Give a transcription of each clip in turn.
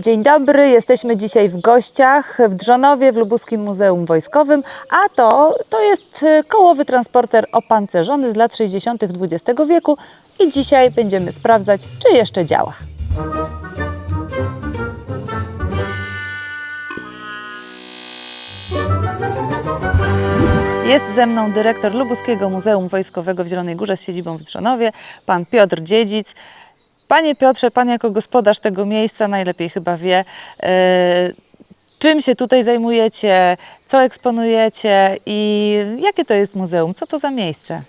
Dzień dobry, jesteśmy dzisiaj w gościach w Drzonowie w Lubuskim Muzeum Wojskowym, a to, to jest e, kołowy transporter opancerzony z lat 60. XX wieku i dzisiaj będziemy sprawdzać, czy jeszcze działa. Jest ze mną dyrektor Lubuskiego Muzeum Wojskowego w Zielonej Górze z siedzibą w Drzonowie, pan Piotr Dziedzic. Panie Piotrze, pan jako gospodarz tego miejsca najlepiej chyba wie, e, czym się tutaj zajmujecie, co eksponujecie i jakie to jest muzeum, co to za miejsce?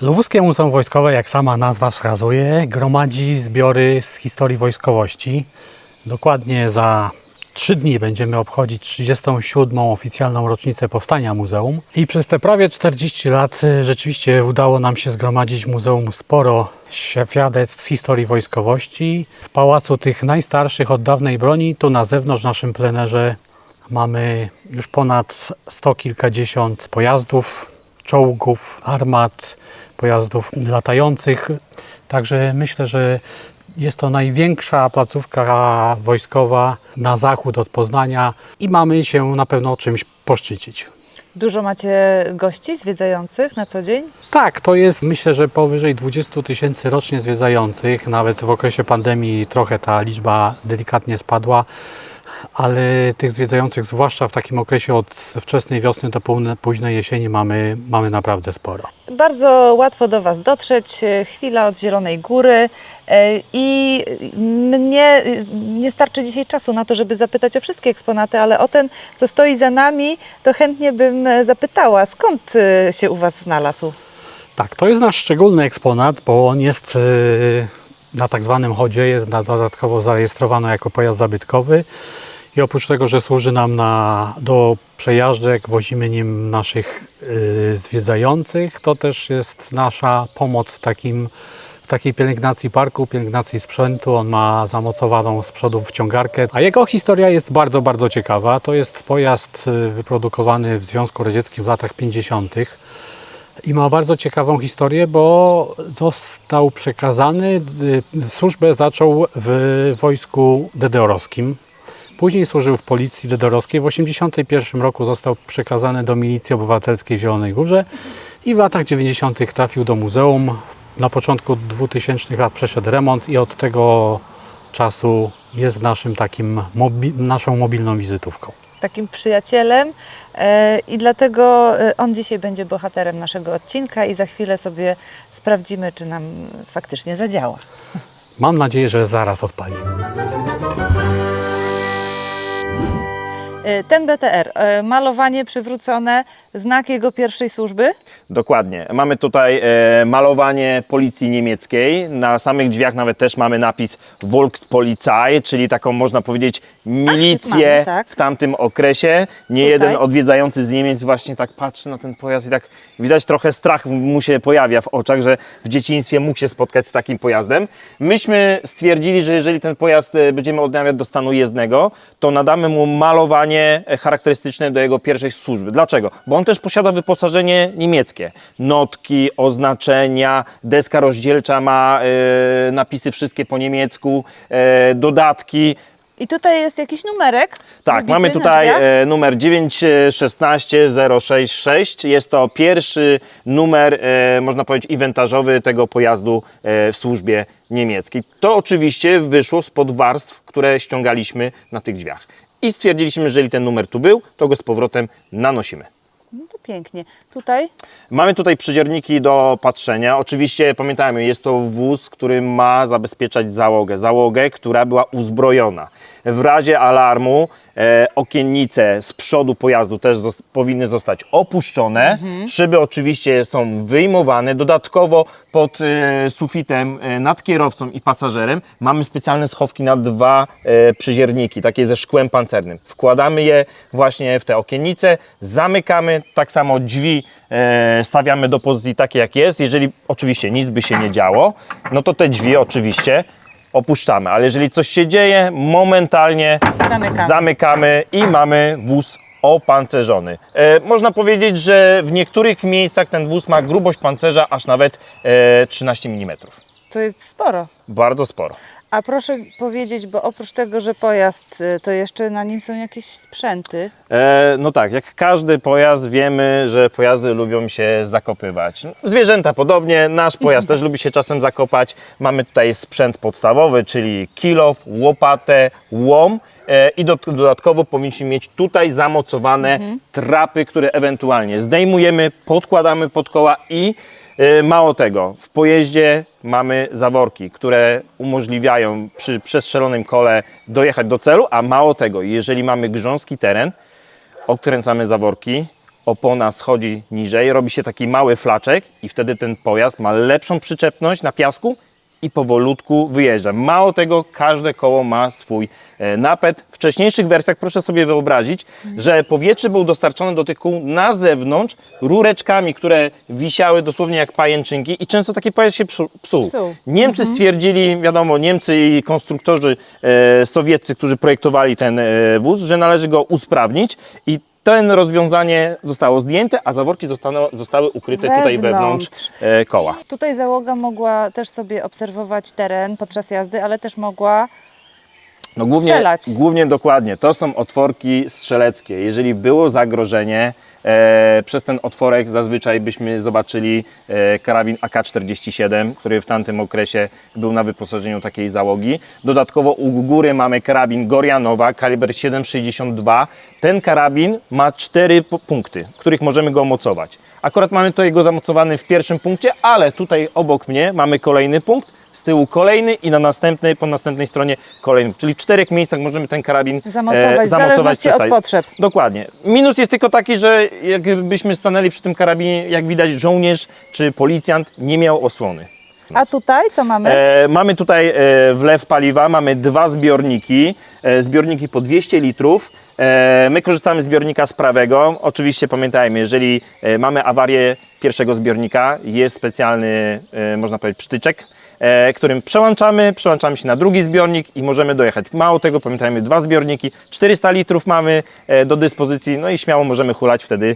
Lubuskie Muzeum Wojskowe, jak sama nazwa wskazuje, gromadzi zbiory z historii wojskowości. Dokładnie za trzy dni będziemy obchodzić 37. oficjalną rocznicę powstania muzeum. I przez te prawie 40 lat y, rzeczywiście udało nam się zgromadzić muzeum sporo świadectw historii wojskowości. W pałacu tych najstarszych od dawnej broni, tu na zewnątrz w naszym plenerze mamy już ponad sto kilkadziesiąt pojazdów, czołgów, armat, pojazdów latających. Także myślę, że jest to największa placówka wojskowa na zachód od Poznania i mamy się na pewno czymś poszczycić. Dużo macie gości zwiedzających na co dzień? Tak, to jest myślę, że powyżej 20 tysięcy rocznie zwiedzających. Nawet w okresie pandemii trochę ta liczba delikatnie spadła, ale tych zwiedzających, zwłaszcza w takim okresie od wczesnej wiosny do późne- późnej jesieni, mamy, mamy naprawdę sporo. Bardzo łatwo do Was dotrzeć, e, chwila od Zielonej Góry e, i mnie nie starczy dzisiaj czasu na to, żeby zapytać o wszystkie eksponaty, ale o ten, co stoi za nami, to chętnie bym e, zapytała, skąd się u Was znalazł? Tak, to jest nasz szczególny eksponat, bo on jest na tak zwanym chodzie, jest dodatkowo zarejestrowany jako pojazd zabytkowy i oprócz tego, że służy nam na, do przejażdżek, wozimy nim naszych yy, zwiedzających, to też jest nasza pomoc w takim w takiej pielęgnacji parku, pielęgnacji sprzętu. On ma zamocowaną z przodu wciągarkę, a jego historia jest bardzo, bardzo ciekawa. To jest pojazd y, wyprodukowany w Związku Radzieckim w latach 50. I ma bardzo ciekawą historię, bo został przekazany, y, służbę zaczął w wojsku DDR-owskim. Później służył w policji DDR-owskiej. W 1981 roku został przekazany do milicji obywatelskiej w Zielonej Górze i w latach 90. trafił do muzeum. Na początku 2000 lat przeszedł remont i od tego czasu jest naszym takim mobi- naszą mobilną wizytówką. Takim przyjacielem e, i dlatego e, on dzisiaj będzie bohaterem naszego odcinka i za chwilę sobie sprawdzimy, czy nam faktycznie zadziała. Mam nadzieję, że zaraz odpali. Ten BTR, e, malowanie przywrócone, znak jego pierwszej służby. Dokładnie. Mamy tutaj e, malowanie policji niemieckiej. Na samych drzwiach nawet też mamy napis Volkspolizei, czyli taką można powiedzieć milicję mamy, tak. w tamtym okresie. Nie Tutaj. jeden odwiedzający z Niemiec właśnie tak patrzy na ten pojazd i tak widać trochę strach mu się pojawia w oczach, że w dzieciństwie mógł się spotkać z takim pojazdem. Myśmy stwierdzili, że jeżeli ten pojazd e, będziemy odnawiać do stanu jezdnego, to nadamy mu malowanie e, charakterystyczne do jego pierwszej służby. Dlaczego? Bo on też posiada wyposażenie niemieckie. Notki, oznaczenia, deska rozdzielcza ma e, napisy wszystkie po niemiecku, e, dodatki. I tutaj jest jakiś numerek. Tak, mamy na tutaj drzwiach. e, numer 916066. Jest to pierwszy numer, e, można powiedzieć, inwentarzowy tego pojazdu e, w służbie niemieckiej. To oczywiście wyszło spod warstw, które ściągaliśmy na tych drzwiach. I stwierdziliśmy, że jeżeli ten numer tu był, to go z powrotem nanosimy. Pięknie. Tutaj Mamy tutaj przydzierniki do patrzenia. Oczywiście pamiętajmy, jest to wóz, który ma zabezpieczać załogę. Załogę, która była uzbrojona. W razie alarmu e, okiennice z przodu pojazdu też zos- powinny zostać opuszczone. Szyby oczywiście są wyjmowane. Dodatkowo pod e, sufitem e, nad kierowcą i pasażerem mamy specjalne schowki na dwa e, przyzierniki, takie ze szkłem pancernym. Wkładamy je właśnie w te okiennice, zamykamy, tak samo drzwi e, stawiamy do pozycji takiej jak jest. Jeżeli oczywiście nic by się nie działo, no to te drzwi oczywiście opuszczamy, ale jeżeli coś się dzieje, momentalnie Zamykamy. zamykamy i mamy wóz opancerzony. E, można powiedzieć, że w niektórych miejscach ten wóz ma grubość pancerza aż nawet e, 13 mm. to jest sporo. Bardzo sporo. A proszę powiedzieć, bo oprócz tego, że pojazd, y, to jeszcze na nim są jakieś sprzęty. E, no tak, jak każdy pojazd wiemy, że pojazdy lubią się zakopywać. Zwierzęta podobnie, nasz pojazd też lubi się czasem zakopać. Mamy tutaj sprzęt podstawowy, czyli kilof, łopatę, łom e, i do, dodatkowo powinniśmy mieć tutaj zamocowane trapy, które ewentualnie zdejmujemy, podkładamy pod koła i mało tego, w pojeździe mamy zaworki, które umożliwiają przy przestrzelonym kole dojechać do celu, a mało tego, jeżeli mamy grząski teren, odkręcamy zaworki, opona schodzi niżej, robi się taki mały flaczek i wtedy ten pojazd ma lepszą przyczepność na piasku i powolutku wyjeżdża. Mało tego, każde koło ma swój e, napęd. W wcześniejszych wersjach proszę sobie wyobrazić, że powietrze było dostarczone do tych kół na zewnątrz rureczkami, które wisiały dosłownie jak pajęczynki i często taki pojazd się psu- psuł. Niemcy stwierdzili, wiadomo, Niemcy i konstruktorzy e, sowieccy, którzy projektowali ten e, wóz, że należy go usprawnić i to rozwiązanie zostało zdjęte, a zaworki zostaną, zostały ukryte tutaj wewnątrz Wewnątrz. e, koła. Tutaj załoga mogła też sobie obserwować teren podczas jazdy, ale też mogła No głównie, Strzelać. głównie dokładnie, to są otworki strzeleckie. Jeżeli było zagrożenie, e, przez ten otworek zazwyczaj byśmy zobaczyli e, karabin AK-47, który w tamtym okresie był na wyposażeniu takiej załogi. Dodatkowo u góry mamy karabin Gorianowa, kaliber 7,62. Ten karabin ma cztery pu- punkty, w których możemy go mocować. Akurat mamy tutaj go zamocowany w pierwszym punkcie, ale tutaj obok mnie mamy kolejny punkt, z tyłu kolejny i na następnej, po następnej stronie kolejny. Czyli w czterech miejscach możemy ten karabin zamocować, w zależności od potrzeb. Dokładnie. Minus jest tylko taki, że jakbyśmy stanęli przy tym karabinie, jak widać żołnierz czy policjant nie miał osłony. A tutaj co mamy? E, mamy tutaj e, wlew paliwa, mamy dwa zbiorniki, e, zbiorniki po 200 litrów. E, my korzystamy z zbiornika z prawego. Oczywiście pamiętajmy, jeżeli e, mamy awarię pierwszego zbiornika, jest specjalny, e, można powiedzieć, przytyczek, e, którym przełączamy, przełączamy się na drugi zbiornik i możemy dojechać. Mało tego, pamiętajmy, dwa zbiorniki, 400 litrów mamy e, do dyspozycji, no i śmiało możemy hulać wtedy e,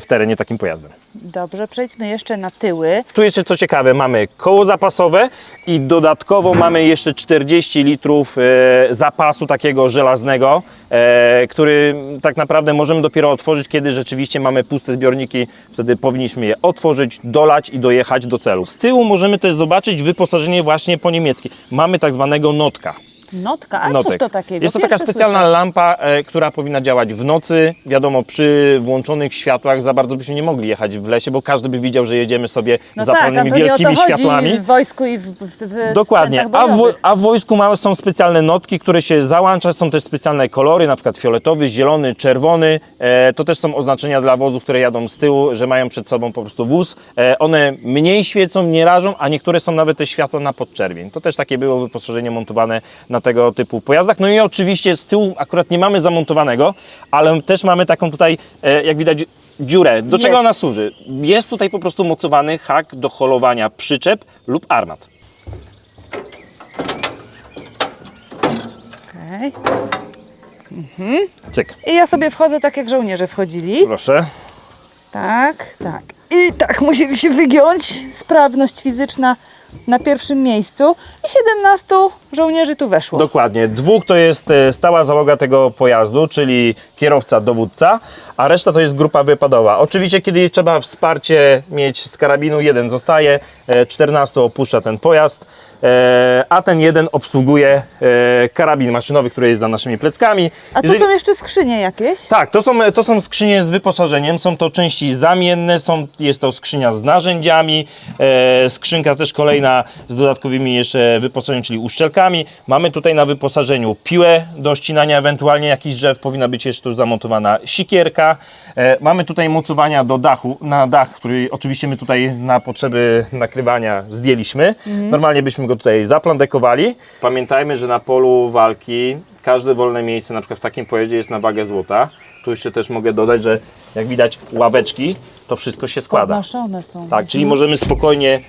w terenie takim pojazdem. Dobrze, przejdźmy jeszcze na tyły. Tu jeszcze co ciekawe, mamy koło zapasowe i dodatkowo mamy jeszcze 40 litrów e, zapasu takiego żelaznego, e, który tak naprawdę możemy dopiero otworzyć, kiedy rzeczywiście mamy puste zbiorniki. Wtedy powinniśmy je otworzyć, dolać i dojechać do celu. Z tyłu możemy też zobaczyć wyposażenie właśnie po niemiecki. Mamy tak zwanego notka. Notka, a Notek. to takiego? Jest to taka specjalna słyszę. lampa, e, która powinna działać w nocy. Wiadomo, przy włączonych światłach za bardzo byśmy nie mogli jechać w lesie, bo każdy by widział, że jedziemy sobie No z tak, zapalonymi to wielkimi światłami. w wojsku i w, w, w Dokładnie. A w, a w wojsku mamy, są specjalne notki, które się załącza. Są też specjalne kolory, na przykład fioletowy, zielony, czerwony. E, to też są oznaczenia dla wozów, które jadą z tyłu, że mają przed sobą po prostu wóz. E, one mniej świecą, nie rażą, a niektóre są nawet te światła na podczerwień. To też takie było wyposażenie montowane na tego typu pojazdach. No i oczywiście z tyłu akurat nie mamy zamontowanego, ale też mamy taką tutaj, e, jak widać, dziurę. Do czego Jest. ona służy? Jest tutaj po prostu mocowany hak do holowania przyczep lub armat. Okej. Cyk. I ja sobie wchodzę tak, jak żołnierze wchodzili. Proszę. Tak, tak. I tak musieli się wygiąć. Sprawność fizyczna na pierwszym miejscu. I 17 żołnierzy tu weszło. Dokładnie. Dwóch to jest e, stała załoga tego pojazdu, czyli kierowca, dowódca, a reszta to jest grupa wypadowa. Oczywiście, kiedy trzeba wsparcie mieć z karabinu, jeden zostaje, e, 14 opuszcza ten pojazd, e, a ten jeden obsługuje e, karabin maszynowy, który jest za naszymi pleckami. A tu Jeżeli- są jeszcze skrzynie jakieś? tak, to są, to są skrzynie z wyposażeniem, są to części zamienne, są, jest to skrzynia z narzędziami, e, skrzynka też kolejna z dodatkowymi jeszcze wyposażeniem, czyli uszczelkami. Mamy tutaj na wyposażeniu piłę do ścinania ewentualnie jakichś drzew, powinna być jeszcze tu zamontowana sikierka. E, mamy tutaj mocowania do dachu, na dach, który oczywiście my tutaj na potrzeby nakrywania zdjęliśmy. Normalnie byśmy go tutaj zaplandekowali. Pamiętajmy, że na polu walki każde wolne miejsce, na przykład w takim pojeździe jest na wagę złota. Tu jeszcze też mogę dodać, że jak widać ławeczki, to wszystko się składa. Podnoszone są. Tak, czyli możemy spokojnie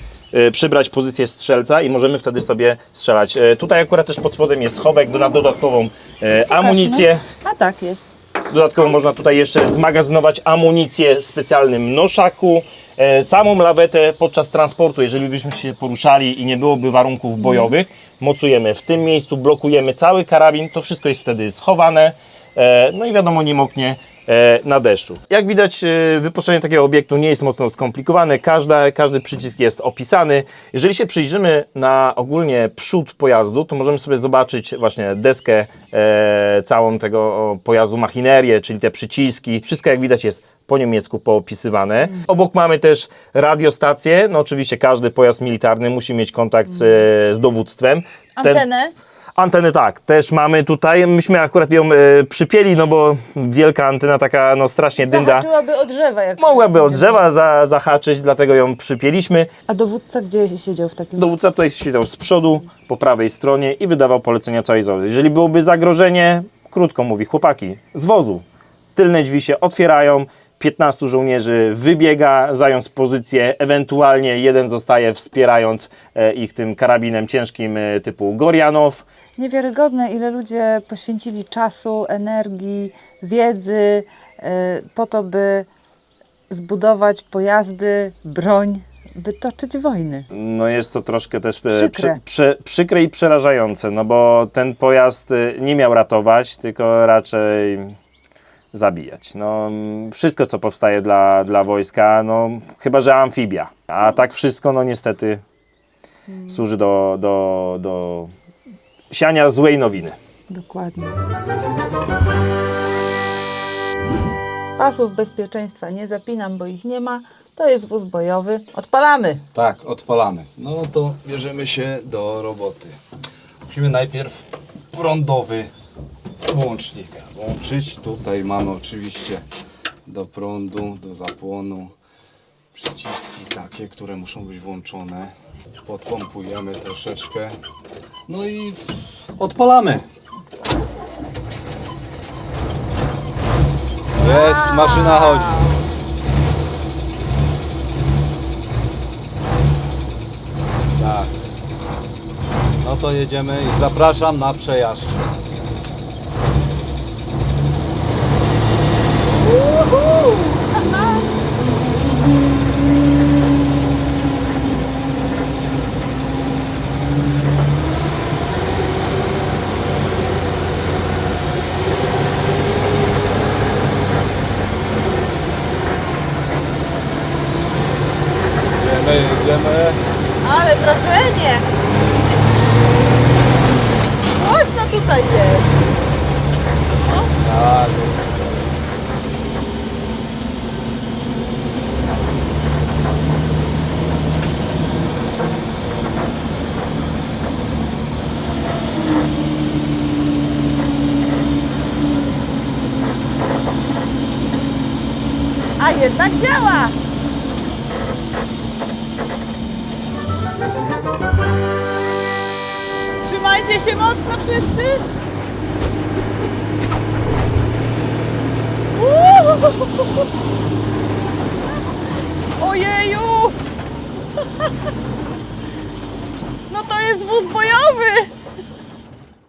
przybrać pozycję strzelca i możemy wtedy sobie strzelać. E, Tutaj akurat też pod spodem jest schowek na dodatkową e, amunicję. A tak jest. Dodatkowo można tutaj jeszcze zmagazynować amunicję w specjalnym noszaku. Samą lawetę podczas transportu, jeżeli byśmy się poruszali i nie byłoby warunków bojowych, mocujemy w tym miejscu, blokujemy cały karabin, to wszystko jest wtedy schowane, no i wiadomo, nie moknie na deszczu. Jak widać, e, wyposażenie takiego obiektu nie jest mocno skomplikowane, Każda, każdy przycisk jest opisany. Jeżeli się przyjrzymy na ogólnie przód pojazdu, to możemy sobie zobaczyć właśnie deskę e, całą tego pojazdu, machinerię, czyli te przyciski. Wszystko jak widać jest po niemiecku poopisywane. Obok mamy też radiostację. No oczywiście każdy pojazd militarny musi mieć kontakt z, z dowództwem. Ten- Antenę. Anteny tak, też mamy tutaj. Myśmy akurat ją e, przypięli, no bo wielka antena taka no strasznie dynda. Zahaczyłaby o drzewa. Jak Mogłaby od drzewa za, zahaczyć, dlatego ją przypięliśmy. A dowódca gdzie siedział w takim... Dowódca tutaj siedział z przodu, po prawej stronie i wydawał polecenia całej zoli. Jeżeli byłoby zagrożenie, krótko mówi, chłopaki, z wozu. Tylne drzwi się otwierają, 15 żołnierzy wybiega, zając pozycję, ewentualnie jeden zostaje wspierając e, ich tym karabinem ciężkim e, typu Gorianow. Niewiarygodne, ile ludzie poświęcili czasu, energii, wiedzy y, po to, by zbudować pojazdy, broń, by toczyć wojny. No jest to troszkę też e, Przykre. Przy, przy, przykre i przerażające, no bo ten pojazd e, nie miał ratować, tylko raczej zabijać. No, wszystko, co powstaje dla, dla wojska, no chyba, że amfibia. A tak wszystko, no niestety służy do, do, do siania złej nowiny. Dokładnie. Pasów bezpieczeństwa nie zapinam, bo ich nie ma. To jest wóz bojowy. Odpalamy. Tak, odpalamy. No to bierzemy się do roboty. Musimy najpierw prądowy włącznik włączyć. Tutaj mamy oczywiście do prądu, do zapłonu przyciski takie, które muszą być włączone. Podpompujemy troszeczkę. No i odpalamy. Jest, maszyna chodzi. Tak. No to jedziemy i zapraszam na przejażdż. Jedziemy, jedziemy. Ale wrażenie! Głośno tutaj jest. Tak. A jednak działa! Trzymajcie się mocno wszyscy! Ojeju! No to jest wóz bojowy!